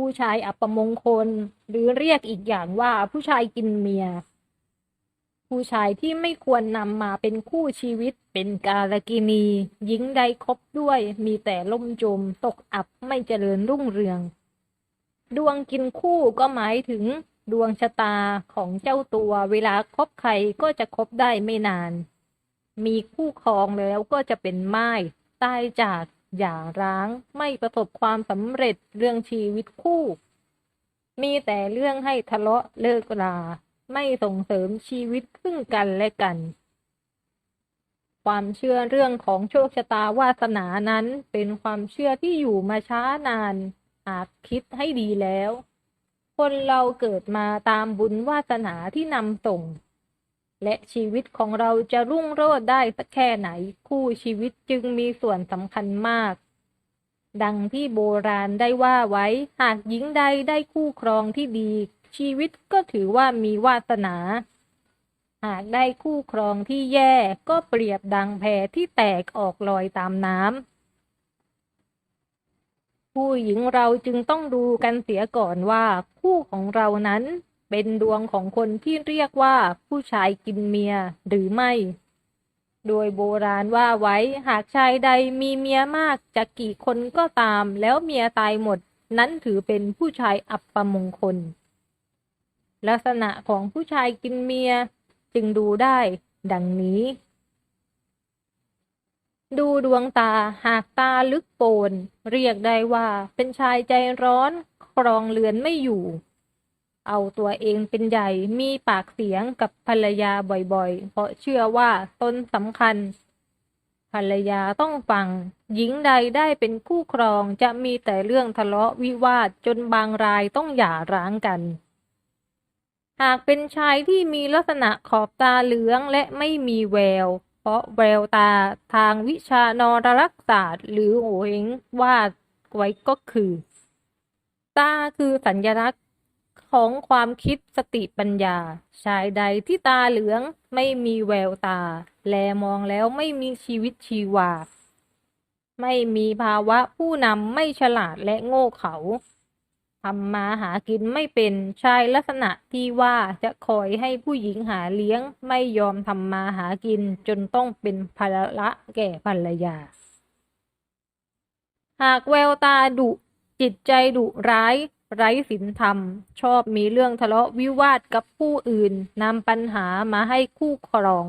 ผู้ชายอัปมงคล หรือเรียกอีกอย่างว่าผู้ชายกินเมีย ผู้ชายที่ไม่ควรนำมาเป็นคู่ชีวิตเป็นกาลกินีหญิงใดคบด้วยมีแต่ล่มจมตกอับไม่เจริญรุ่งเรือง ดวงกินคู่ก็หมายถึงดวงชะตาของเจ้าตัวเวลาคบใครก็จะคบได้ไม่นาน มีคู่ครองแล้วก็จะเป็นไม้ตายจาก หย่าร้างไม่ประสบความสำเร็จเรื่องชีวิตคู่ มีแต่เรื่องให้ทะเลาะเลิกราไม่ส่งเสริมชีวิตซึ่งกันและกัน ความเชื่อเรื่องของโชคชะตาวาสนานั้นเป็นความเชื่อที่อยู่มาช้านานหากคิดให้ดีแล้ว คนเราเกิดมาตามบุญวาสนาที่นำส่ง และชีวิตของเราจะรุ่งโรจน์ได้สักแค่ไหน คู่ชีวิตจึงมีส่วนสำคัญมาก ดังที่โบราณได้ว่าไว้ หากหญิงใดได้คู่ครองที่ดี ชีวิตก็ถือว่ามีวาสนา หากได้คู่ครองที่แย่ก็เปรียบดังแพที่แตกออกลอยตามน้ำผู้หญิงเราจึงต้องดูกันเสียก่อนว่าคู่ของเรานั้น เป็นดวงของคนที่เรียกว่าผู้ชายกินเมียหรือไม่ โดยโบราณว่าไว้หากชายใดมีเมียมากจะกี่คนก็ตาม แล้วเมียตายหมด นั้นถือเป็นผู้ชายอับประมงคล ลักษณะของผู้ชายกินเมียจึงดูได้ ดังนี้ ดูดวงตาหากตาลึกโปน เรียกได้ว่าเป็นชายใจร้อน ครองเรือนไม่อยู่ เอาตัวเองเป็นใหญ่มีปากเสียงกับภรรยาบ่อยๆ เพราะเชื่อว่าตนสำคัญ ภรรยาต้องฟัง หญิงใดได้เป็นคู่ครองจะมีแต่เรื่องทะเลาะวิวาทจนบางรายต้องหย่าร้างกัน หากเป็นชายที่มีลักษณะขอบตาเหลืองและไม่มีแวว เพราะแววตาทางวิชานรรักษาสตร์หรือโหเฮงวาดไว้ก็คือ ตาคือสัญลักษณ์ ของความคิดสติปัญญา ชายใดที่ตาเหลืองไม่มีแววตา แลมองแล้วไม่มีชีวิตชีวา ไม่มีภาวะผู้นำไม่ฉลาดและโง่เขลาทำมาหากินไม่เป็นชายลักษณะที่ว่าจะคอยให้ผู้หญิงหาเลี้ยงไม่ยอมทำมาหากินจนต้องเป็นภาระแก่ภรรยา หากแววตาดุจิตใจดุร้าย ไร้ศีลธรรม ชอบมีเรื่องทะเลาะวิวาทกับผู้อื่นนำปัญหามาให้คู่ครอง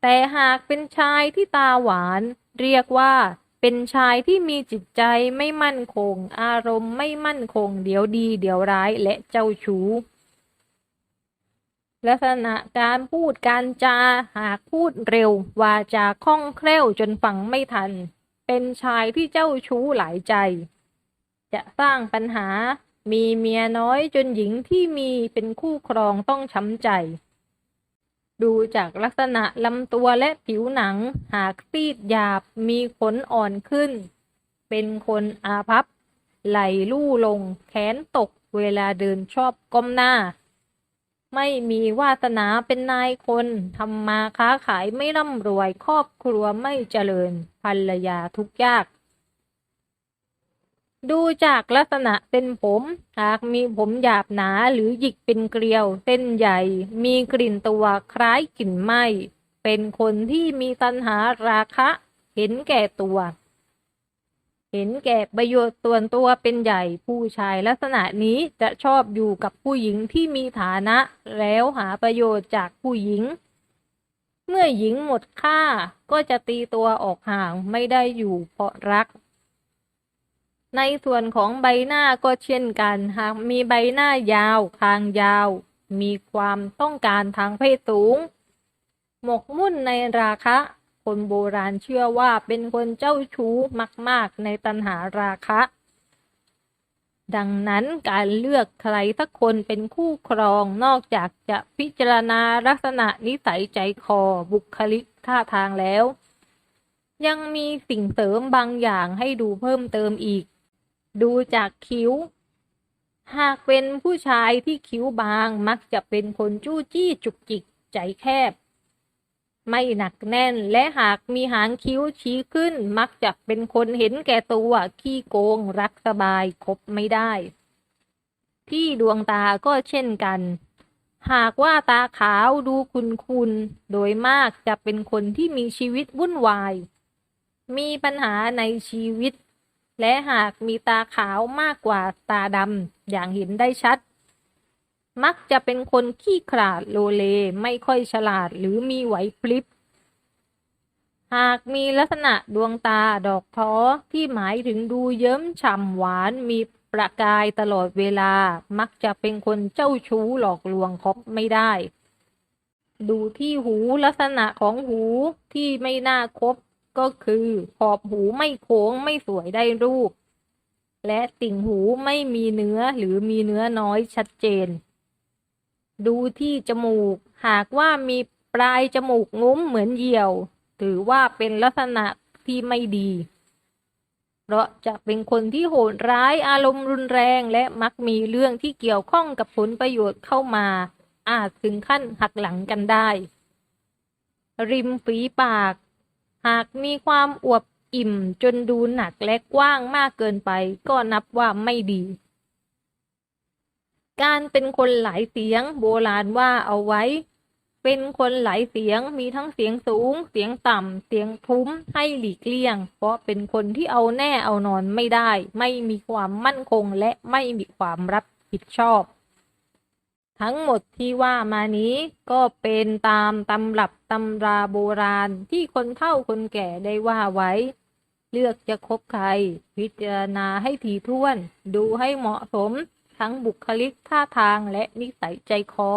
แต่หากเป็นชายที่ตาหวาน เรียกว่าเป็นชายที่มีจิตใจไม่มั่นคง อารมณ์ไม่มั่นคง เดี๋ยวดีเดี๋ยวร้ายและเจ้าชู้ลักษณะการพูดการจาหากพูดเร็ว วาจาคล่องแคล่วจนฟังไม่ทัน เป็นชายที่เจ้าชู้หลายใจ จะสร้างปัญหา มีเมียน้อยจนหญิงที่มีเป็นคู่ครองต้องช้ำใจ ดูจากลักษณะลำตัวและผิวหนัง หากซีดหยาบมีขนอ่อนขึ้น เป็นคนอาภัพไหลลู่ลง แขนตกเวลาเดินชอบก้มหน้า ไม่มีวาสนาเป็นนายคนทำมาค้าขายไม่ร่ำรวยครอบครัวไม่เจริญภรรยาทุกข์ยาก ดูจากลักษณะเส้นผม หากมีผมหยาบหนาหรือหยิกเป็นเกลียว เส้นใหญ่ มีกลิ่นตัวคล้ายกลิ่นไหม้เป็นคนที่มีตัณหาราคะ เห็นแก่ตัว เห็นแก่ประโยชน์ส่วนตัวเป็นใหญ่ผู้ชายลักษณะนี้จะชอบอยู่กับผู้หญิงที่มีฐานะ แล้วหาประโยชน์จากผู้หญิง เมื่อหญิงหมดค่าก็จะตีตัวออกห่างไม่ได้อยู่เพราะรัก ในส่วนของใบหน้าก็เช่นกัน หากมีใบหน้ายาว คางยาว มีความต้องการทางเพศสูง หมกมุ่นในราคะ คนโบราณเชื่อว่าเป็นคนเจ้าชู้มาก ๆ ในตัณหาราคะ ดังนั้นการเลือกใครสักคนเป็นคู่ครองนอกจากจะพิจารณาลักษณะนิสัยใจคอบุคลิกท่าทางแล้ว ยังมีสิ่งเสริมบางอย่างให้ดูเพิ่มเติมอีก ดูจากคิ้ว หากเป็นผู้ชายที่คิ้วบางมักจะเป็นคนจู้จี้จุกจิกใจแคบ ไม่หนักแน่นและหากมีหางคิ้วชี้ขึ้น มักจะเป็นคนเห็นแก่ตัวขี้โกงรักสบายคบไม่ได้ ที่ดวงตาก็เช่นกัน หากว่าตาขาวดูคุณคุณโดยมากจะเป็นคนที่มีชีวิตวุ่นวาย มีปัญหาในชีวิต และหากมีตาขาวมากกว่าตาดำอย่างเห็นได้ชัด มักจะเป็นคนขี้ขลาดโลเลไม่ค่อยฉลาดหรือมีไหวพลิบ หากมีลักษณะดวงตาดอกท้อที่หมายถึงดูเยิ้มฉ่ำหวานมีประกายตลอดเวลา มักจะเป็นคนเจ้าชู้หลอกลวงคบไม่ได้ ดูที่หูลักษณะของหูที่ไม่น่าคบ ก็คือขอบหูไม่โค้งไม่สวยได้รูป และติ่งหูไม่มีเนื้อหรือมีเนื้อน้อยชัดเจน ดูที่จมูก หากว่ามีปลายจมูกงุ้มเหมือนเหยี่ยว ถือว่าเป็นลักษณะที่ไม่ดี เพราะจะเป็นคนที่โหดร้ายอารมณ์รุนแรงและมักมีเรื่องที่เกี่ยวข้องกับผลประโยชน์เข้ามา อาจถึงขั้นหักหลังกันได้ ริมฝีปาก หากมีความอวบอิ่มจนดูหนักและกว้างมากเกินไป ก็นับว่าไม่ดี การเป็นคนหลายเสียงโบราณว่าเอาไว้ เป็นคนหลายเสียงมีทั้งเสียงสูง เสียงต่ำ เสียงทุ้มให้หลีกเลี่ยง เพราะเป็นคนที่เอาแน่เอานอนไม่ได้ ไม่มีความมั่นคงและไม่มีความรับผิดชอบ ทั้งหมดที่ว่ามานี้ก็เป็นตามตำรับตำราโบราณที่คนเฒ่าคนแก่ได้ว่าไว้ เลือกจะคบใคร พิจารณาให้ถี่ถ้วน ดูให้เหมาะสม ทั้งบุคลิกท่าทางและนิสัยใจคอ